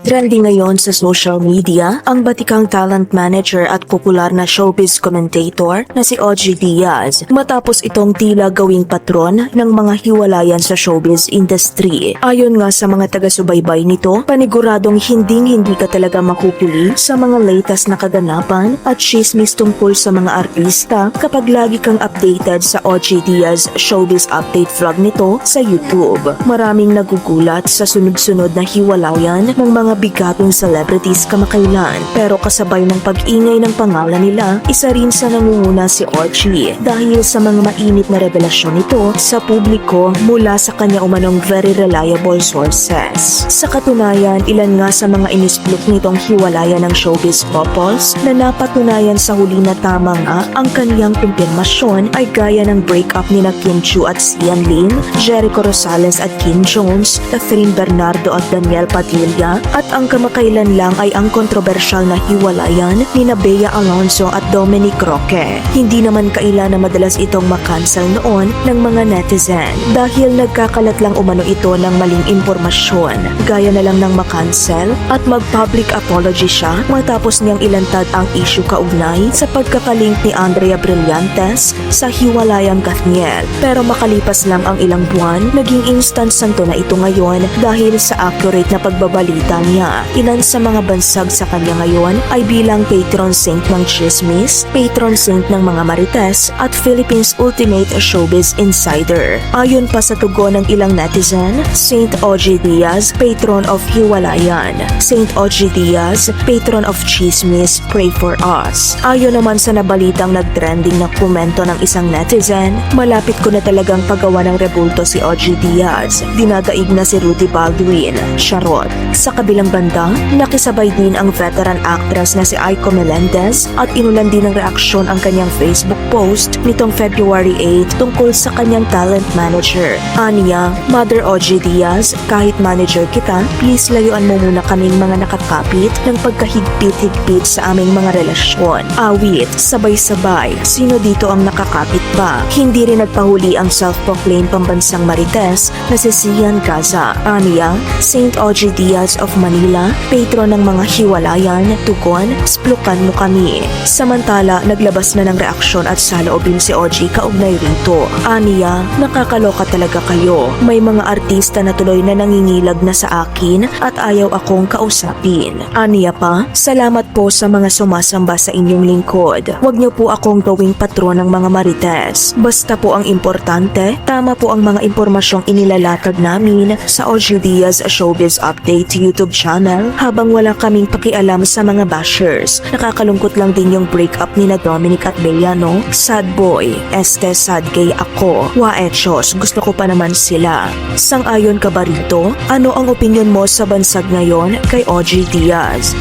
Trending ngayon sa social media ang batikang talent manager at popular na showbiz commentator na si OG Diaz matapos itong tila gawing patron ng mga hiwalayan sa showbiz industry. Ayon nga sa mga taga-subaybay nito, paniguradong hinding-hindi ka talaga makupili sa mga latest na kaganapan at chismis tungkol sa mga artista kapag lagi kang updated sa OG Diaz showbiz update vlog nito sa YouTube. Maraming nagugulat sa sunod-sunod na hiwalayan ng mga bigating celebrities kamakailan pero kasabay ng pag-ingay ng pangalan nila, isa rin sa nangunguna si Archie dahil sa mga mainit na revelasyon nito sa publiko mula sa kanya umanong very reliable sources. Sa katunayan, ilan nga sa mga inisplok nitong hiwalayan ng showbiz couples na napatunayan sa huli na tama nga ang kaniyang kumpirmasyon ay gaya ng breakup ni na Kim Chu at Sian Lim, Jericho Rosales at Kim Jones, Catherine Bernardo at Daniel Padilla at ang kamakailan lang ay ang kontrobersyal na hiwalayan ni na Alonso at Dominic Roque. Hindi naman kaila na madalas itong makancel noon ng mga netizen dahil nagkakalat lang umano ito ng maling impormasyon gaya na lang ng makancel at mag-public apology siya matapos niyang ilantad ang issue kaugnay sa pagkakalink ni Andrea Brillantes sa hiwalayang Kathniel. Pero makalipas lang ang ilang buwan, naging instant santo na ito ngayon dahil sa accurate na pagbabalita niya. Ilan sa mga bansag sa kanya ngayon ay bilang patron saint ng chismis, patron saint ng mga marites at Philippines Ultimate Showbiz Insider. Ayon pa sa tugon ng ilang netizen, Saint OG Diaz, patron of Hiwalayan. Saint OG Diaz, patron of chismis, pray for us. Ayon naman sa nabalitang nagtrending na komento ng isang netizen, malapit ko na talagang pagawa ng rebulto si OG Diaz. Dinadaig na si Rudy Baldwin. Charot. Sa kabilang banda, nakisabay din ang veteran actress na si Aiko Melendez at inulan din ng reaksyon ang kanyang Facebook post nitong February 8 tungkol sa kanyang talent manager. Aniya, Mother OG Diaz, kahit manager kita, please layuan mo muna kaming mga nakakapit ng pagkahigpit-higpit sa aming mga relasyon. Awit, sabay-sabay, sino dito ang nakakapit pa? Hindi rin nagpahuli ang self-proclaimed pambansang marites na si Sian Gaza. Aniya, Saint OG Diaz of Manila, patron ng mga hiwalayan, tugon, splukan mo kami. Samantala, naglabas na ng reaksyon at saloobin si OG kaugnay rito. Aniya, nakakaloka talaga kayo. May mga artista na tuloy na nangingilag na sa akin at ayaw akong kausapin. Aniya pa, salamat po sa mga sumasamba sa inyong lingkod. Huwag niyo po akong gawing patron ng mga marites. Basta po ang importante, tama po ang mga impormasyong inilalatag namin sa OG Diaz Showbiz Update YouTube channel habang wala kaming pakialam sa mga bashers. Nakakalungkot lang din yung breakup ni na Dominic at Bea, no? Sad boy, este sad gay ako. Waechos, gusto ko pa naman sila. Sang-ayon ka ba rito? Ano ang opinion mo sa bansag ngayon kay OG Diaz?